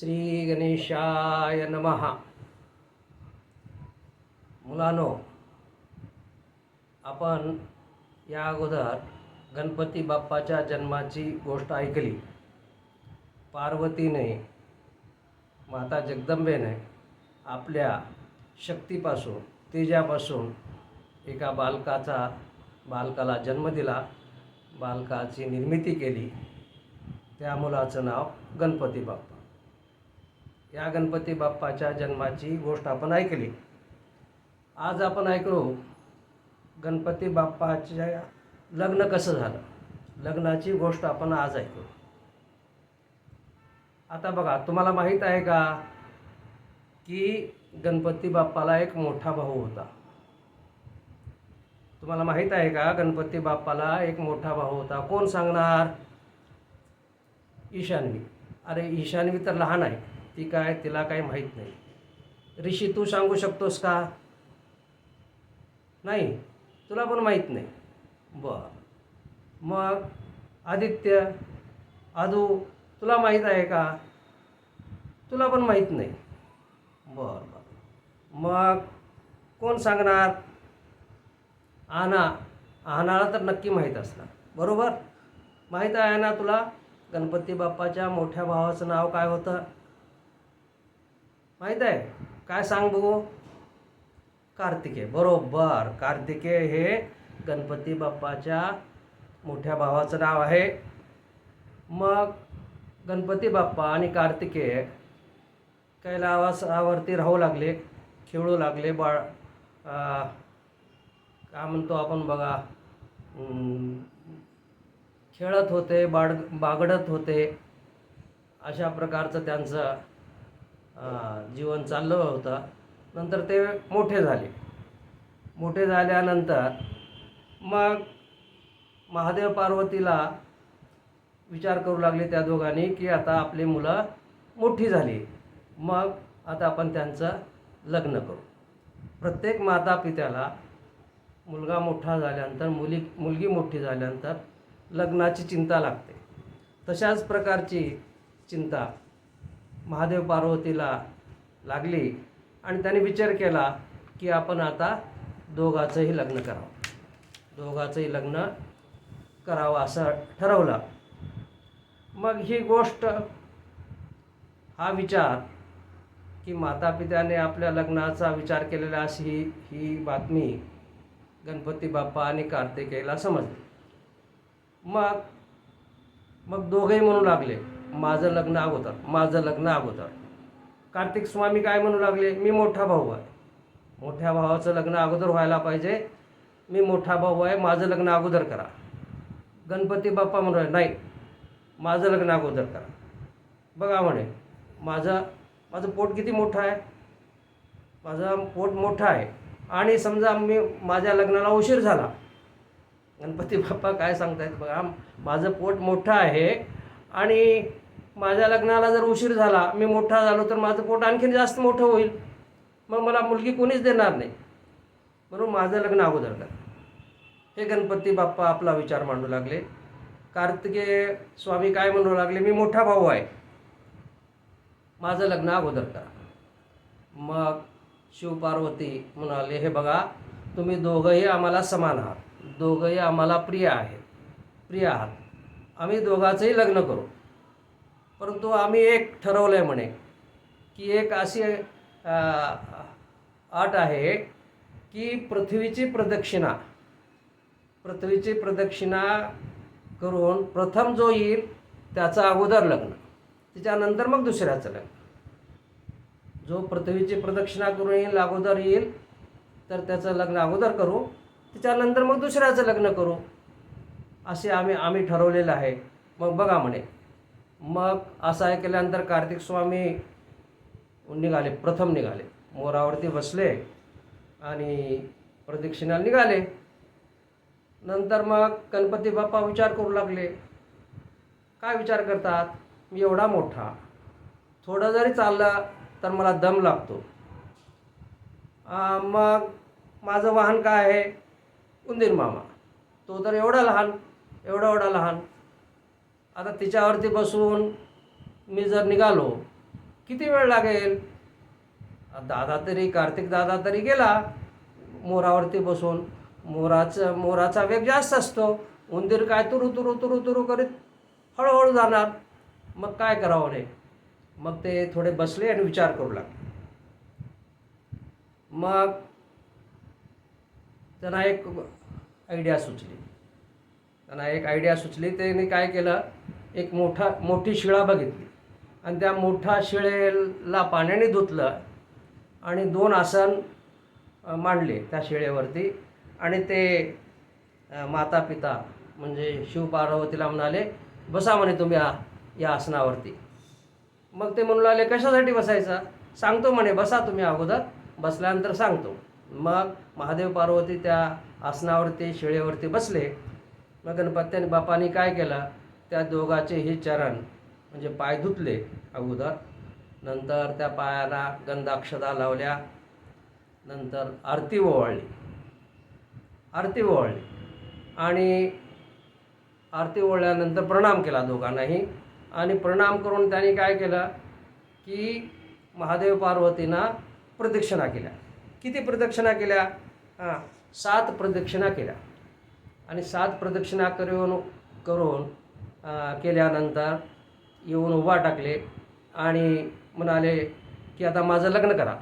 श्री गणेशाय नमहा मुलानो आपण या अगोदर गणपती बाप्पाच्या जन्माची गोष्ट ऐकली. पार्वतीने माता जगदंबेने आपल्या शक्तीपासून तेजापासून एका बालकाचा बालकाला जन्म दिला. बालकाची निर्मिती केली. त्या मुलाचं नाव गणपती बाप्पा. या गणपती बाप्पाच्या जन्माची गोष्ट आपण ऐकली. आज आपण ऐकलो गणपती बाप्पाच्या लग्न कसं झालं? लग्नाची गोष्ट आपण आज ऐकू आता बघा तुम्हाला माहीत आहे का की गणपती बाप्पाला एक मोठा भाऊ होता? तुम्हाला माहीत आहे का गणपती बाप्पाला एक मोठा भाऊ होता? कोण सांगणार? ईशान्वी. अरे ईशान्वी तर लहान आहे. ती काय तिला काही माहीत नाही. ऋषी तू सांगू शकतोस का? नाही तुला पण माहीत नाही. बर. मग आदित्य आदू तुला माहीत आहे का? तुला पण माहीत नाही. बर बर. मग कोण सांगणार? आना. आनाला तर नक्की माहीत असणार. बरोबर? माहीत आहे ना तुला? गणपती बाप्पाच्या मोठ्या भावाचं नाव काय होतं? माहीत आहे? काय सांग बघू? कार्तिकेय बरोबर. कार्तिकेय हे गणपती बाप्पाच्या मोठ्या भावाचं नाव आहे. मग गणपती बाप्पा आणि कार्तिकेय कैलावासावरती राहू लागले खेळू लागले बाळ काय म्हणतो आपण बघा? खेळत होते बाड बागडत होते. अशा प्रकारचं त्यांचं जीवन चाललं होतं. नंतर ते मोठे झाले. मोठे झाल्यानंतर मग महादेव पार्वतीला विचार करू लागले त्या दोघांनी की आता आपली मुलं मोठी झाली. मग आता आपण त्यांचं लग्न करू. प्रत्येक माता पित्याला मुलगा मोठा झाल्यानंतर मुली मुलगी मोठी झाल्यानंतर लग्नाची चिंता लागते. तशाच प्रकारची चिंता महादेव पार्वतीला लागली आणि त्याने विचार केला की आपण आता दोघाचंही लग्न करावं. दोघाचंही लग्न करावं असं ठरवलं. मग ही गोष्ट हा विचार की मातापित्याने आपल्या लग्नाचा विचार केलेला अशी ही ही बातमी गणपती बाप्पा आणि कार्तिकेयला समजली. मग मग दोघेही म्हणू लागले. माझं लग्न अगोदर माझं लग्न अगोदर. कार्तिक स्वामी काय म्हणू लागले? मी मोठा भाऊ आहे. मोठ्या भावाचं लग्न अगोदर व्हायला पाहिजे. मी मोठा भाऊ आहे माझं लग्न अगोदर करा. गणपती बाप्पा म्हणू नाही माझं लग्न अगोदर करा. बघा म्हणे माझं माझं पोट किती मोठं आहे? माझं पोट मोठं आहे. आणि समजा मी माझ्या लग्नाला उशीर झाला. गणपती बाप्पा काय सांगतायत बघा माझं पोट मोठं आहे. आणि माझ्या लग्नाला जर उशीर झाला मी मोठा झालो तर माझं पोट आणखीन जास्त मोठं होईल. मग मला मुलगी कोणीच देणार नाही. म्हणून माझं लग्न अगोदर कर हे गणपती बाप्पा आपला विचार मांडू लागले. कार्तिकेय स्वामी काय म्हणू लागले? मी मोठा भाऊ आहे. माझं लग्न अगोदर करा. मग शिवपार्वती म्हणाले हे बघा तुम्ही दोघंही आम्हाला समान आहात. दोघंही आम्हाला प्रिय आहेत. प्रिय आहात. आम्ही दोघांचंही लग्न करू. परंतु आम्ही एक ठरवलं आहे म्हणे की एक अशी अ, अट आहे की पृथ्वीची प्रदक्षिणा पृथ्वीची प्रदक्षिणा करून प्रथम जो येईल त्याचं अगोदर लग्न त्याच्यानंतर मग दुसऱ्याचं लग्न. जो पृथ्वीची प्रदक्षिणा करून येईल अगोदर येईल तर त्याचं लग्न अगोदर करू त्याच्यानंतर मग दुसऱ्याचं लग्न करू असे आम्ही आम्ही ठरवलेलं आहे. मग बघा म्हणे मग असं ऐकल्यानंतर केल्यानंतर कार्तिक स्वामी निघाले प्रथम निघाले. मोरावरती बसले आणि प्रदक्षिणाला निघाले. नंतर मग गणपती बाप्पा विचार करू लागले. काय विचार करतात? मी एवढा मोठा. थोडं जरी चाललं तर मला दम लागतो. मग माझं वाहन काय आहे? उंदीर मामा. तो तर एवढा लहान एवढा एवढा लहान. आता तिच्यावरती बसून मी जर निघालो किती वेळ लागेल? दादा तरी कार्तिक दादा तरी गेला मोरावरती बसून. मोराचं मोराचा वेग जास्त असतो. उंदीर काय तुरु तुरु तुरु तुरु करीत हळूहळू जाणार. मग काय करावं रे? मग ते थोडे बसले आणि विचार करू लागले. मग त्यांना एक आयडिया सुचली. त्यांना एक आयडिया सुचली. त्यांनी काय केलं? एक मोठा मोठी शिळा बघितली. आणि त्या मोठ्या शिळेला पाण्याने धुतलं आणि दोन आसन मांडले त्या शिळेवरती. आणि ते माता पिता म्हणजे शिवपार्वतीला म्हणाले बसा म्हणे तुम्ही या या आसनावरती. मग ते म्हणू लागले कशासाठी बसायचा? सांगतो म्हणे बसा तुम्ही अगोदर. बसल्यानंतर सांगतो. मग महादेव पार्वती त्या आसनावरती शिळेवरती बसले. मग गणपत्याने बापाने काय केलं? त्या दोघाचे हे चरण म्हणजे पाय धुतले अगोदर. नंतर त्या पायाला गंधाक्षदा लावल्या. नंतर आरती ओवाळली. आरती ओवाळली. आणि आरती ओळल्यानंतर प्रणाम केला दोघांनाही. आणि प्रणाम करून त्यांनी काय केलं की महादेव पार्वतींना प्रदक्षिणा केल्या. किती प्रदक्षिणा केल्या? हां सात प्रदक्षिणा केल्या. आणि सात प्रदक्षिणा करून करून केल्यानंतर येऊन उभा टाकले आणि म्हणाले की आता माझं लग्न करा.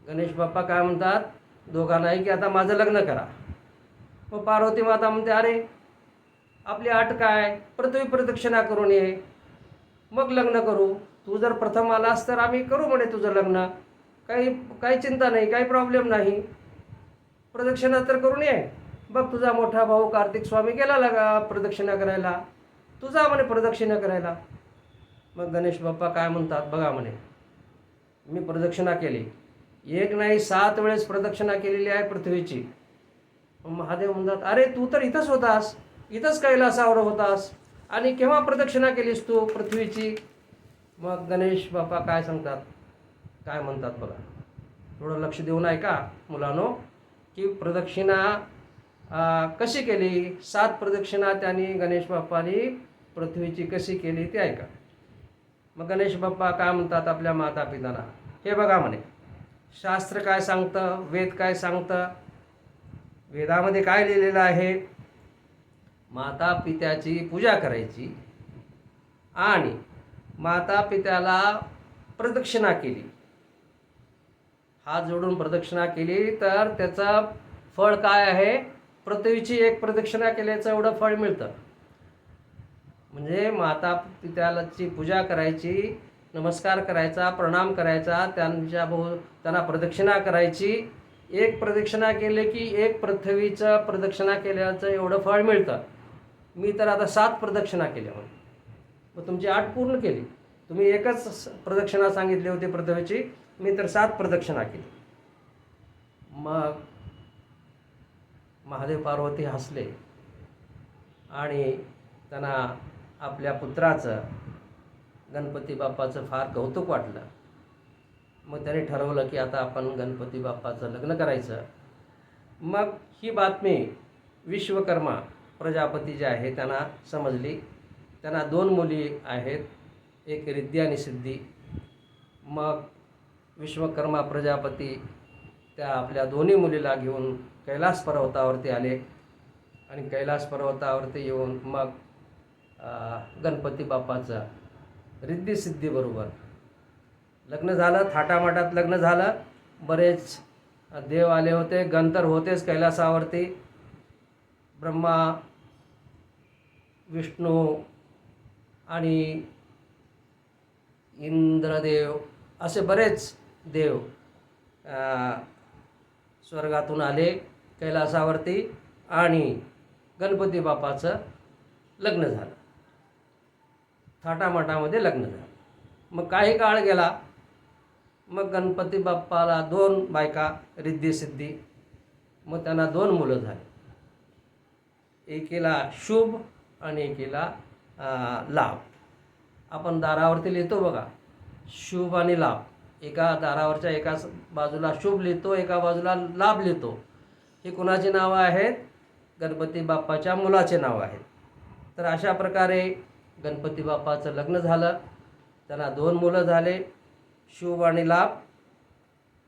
गणेश बाप्पा काय म्हणतात? दोघांनाही की आता माझं लग्न करा. मग पार्वती माता म्हणते अरे आपली आट काय? पृथ्वी प्रदक्षिणा करून ये. मग लग्न करू. तू जर प्रथम आलास तर आम्ही करू म्हणे तुझं लग्न. काही काही चिंता नाही काही प्रॉब्लेम नाही. प्रदक्षिणा तर करून ये. बघ तुझा मोठा भाऊ कार्तिक स्वामी गेला लगा प्रदक्षिणा करायला. तुझा म्हणे प्रदक्षिणा करायला. मग गणेश बाप्पा काय म्हणतात बघा म्हणे. मी प्रदक्षिणा केली. एक नाही सात वेळेस प्रदक्षिणा केलेली आहे पृथ्वीची. मग महादेव म्हणतात अरे तू तर इथंच होतास. इथंच कैलासावर होतास. आणि केव्हा प्रदक्षिणा केलीस तू पृथ्वीची? मग गणेश बाप्पा काय सांगतात? काय म्हणतात बघा. थोडं लक्ष देऊन ऐका मुलांनो की प्रदक्षिणा कशी केली? सात प्रदक्षिणा त्यांनी गणेश बाप्पानी पृथ्वीची कशी केली ते ऐका. मग गणेश बाप्पा काय म्हणतात आपल्या माता पितांना हे बघा म्हणे. शास्त्र काय सांगतं? वेद काय सांगतं? वेदामध्ये काय लिहिलेलं आहे? माता पित्याची पूजा करायची आणि माता पित्याला प्रदक्षिणा केली. हात जोडून प्रदक्षिणा केली तर त्याचं फळ काय आहे? पृथ्वीची एक प्रदक्षिणा केल्याचं एवढं फळ मिळतं. म्हणजे माता त्यालाची पूजा करायची नमस्कार करायचा प्रणाम करायचा त्यांच्या भोव त्यांना प्रदक्षिणा करायची. एक प्रदक्षिणा केले की एक पृथ्वीचं प्रदक्षिणा केल्याचं एवढं फळ मिळतं. मी तर आता सात प्रदक्षिणा केल्या म्हणून. मग तुमची आठ पूर्ण केली. तुम्ही एकच प्रदक्षिणा सांगितली होती पृथ्वीची मी तर सात प्रदक्षिणा केली. मग महादेव पार्वती हसले. आणि त्यांना आपल्या पुत्राचं गणपती बाप्पाचं फार कौतुक वाटलं. मग त्याने ठरवलं की आता आपण गणपती बाप्पाचं लग्न करायचं. मग ही बातमी विश्वकर्मा प्रजापती जे आहे त्यांना समजली. त्यांना दोन मुली आहेत एक रिद्धी आणि सिद्धी. मग विश्वकर्मा प्रजापती त्या आपल्या दोन्ही मुलीला घेऊन कैलास पर्वतावरती आले आणि कैलास पर्वतावरती येऊन मग गणपती बाप्पाचं रिद्धी सिद्धीबरोबर लग्न झालं थाटामाटात लग्न झालं. बरेच देव आले होते गंतर होतेच कैलासावरती. ब्रह्मा विष्णू आणि इंद्रदेव असे बरेच देव स्वर्गातून आले. कैलासावरती आणि गणपती बाप्पाचं लग्न झालं. थाटामाटामध्ये लग्न झालं. मग काही काळ गेला मग गणपती बाप्पाला दोन बायका रिद्धी सिद्धी मग त्यांना दोन मुलं झाली. एकीला शुभ आणि एकीला लाभ. आपण दारावरती लिहितो बघा शुभ आणि लाभ. एका दारावरच्या एका बाजूला शुभ लिहितो एका बाजूला लाभ लिहितो. ही कुणाची नावं आहेत? गणपती बाप्पाच्या मुलाचे नाव आहेत. तर अशा प्रकारे गणपती बाप्पाचं लग्न झालं. त्यांना दोन मुलं झाले शुभ आणि लाभ.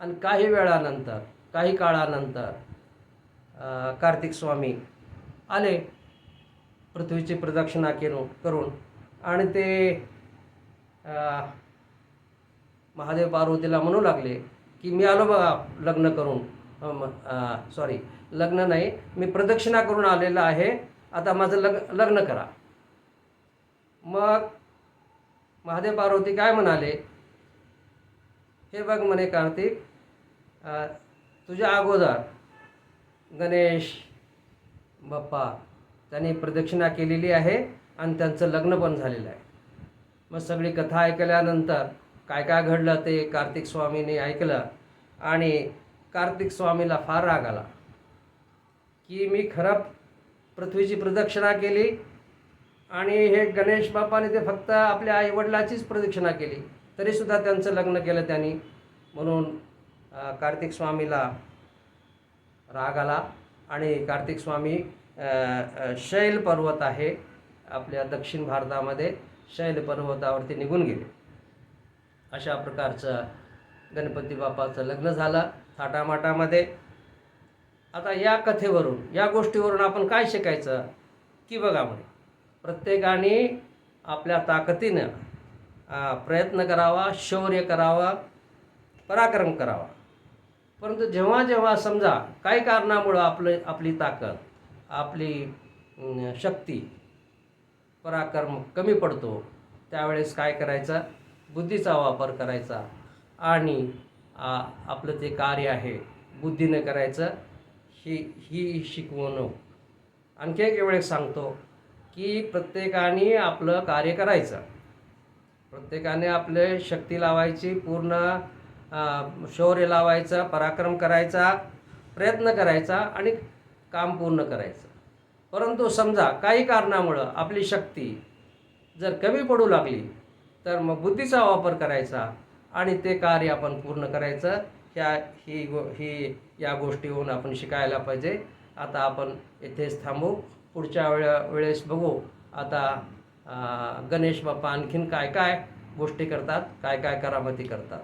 आणि काही वेळानंतर काही काळानंतर कार्तिक स्वामी आले पृथ्वीची प्रदक्षिणा केलो करून. आणि ते महादेव पार्वतीला म्हणू लागले की मी आलो बघा लग्न करून. सॉरी लग्न नाही मी प्रदक्षिणा करून आलेलं आहे. आता माझं लग लग्न करा. मग महादेव पार्वती काय म्हणाले? हे बघ म्हणे कार्तिक तुझ्या अगोदर गणेश बाप्पा त्यांनी प्रदक्षिणा केलेली आहे आणि त्यांचं लग्न पण झालेलं आहे. मग सगळी कथा ऐकल्यानंतर काय काय घडलं ते कार्तिक स्वामीने ऐकलं आणि कार्तिक स्वामीला फार राग आला. की मी खरं पृथ्वीची प्रदक्षिणा केली आणि हे गणेश बाप्पाने ते फक्त आपल्या आईवडिलाचीच प्रदक्षिणा केली. तरीसुद्धा त्यांचं लग्न केलं त्यांनी. म्हणून कार्तिक स्वामीला राग आला आणि कार्तिक स्वामी शैल पर्वत आहे आपल्या दक्षिण भारतामध्ये. शैल पर्वतावरती निघून गेले. अशा प्रकारचं गणपती बाप्पाचं लग्न झालं. थाटामाटामध्ये. आता या कथेवरून या गोष्टीवरून आपण काय शिकायचं? की बघा म्हणे प्रत्येकाने आपल्या ताकदीनं प्रयत्न करावा शौर्य करावा पराक्रम करावा. परंतु जेव्हा जेव्हा समजा काही कारणामुळं आपलं आपली ताकद आपली शक्ती पराक्रम कमी पडतो त्यावेळेस काय करायचं? बुद्धीचा वापर करायचा आणि आपलं जे कार्य आहे बुद्धीनं करायचं ही ही शिकवणूक. आणखी एक वेळेस सांगतो की प्रत्येकाने आपलं कार्य करायचं. प्रत्येकाने आपले शक्ती लावायची पूर्ण शौर्य लावायचं पराक्रम करायचा प्रयत्न करायचा आणि काम पूर्ण करायचं. परंतु समजा काही कारणामुळं आपली शक्ती जर कमी पडू लागली तर मग बुद्धीचा वापर करायचा आणि ते कार्य आपण पूर्ण करायचं. ह्या ही गो ही या गोष्टीहून आपण शिकायला पाहिजे. आता आपण इथेच थांबू. पुढच्या वेळा वेळेस बघू. आता गणेश बाप्पा आणखीन काय काय गोष्टी करतात काय काय करामती करतात.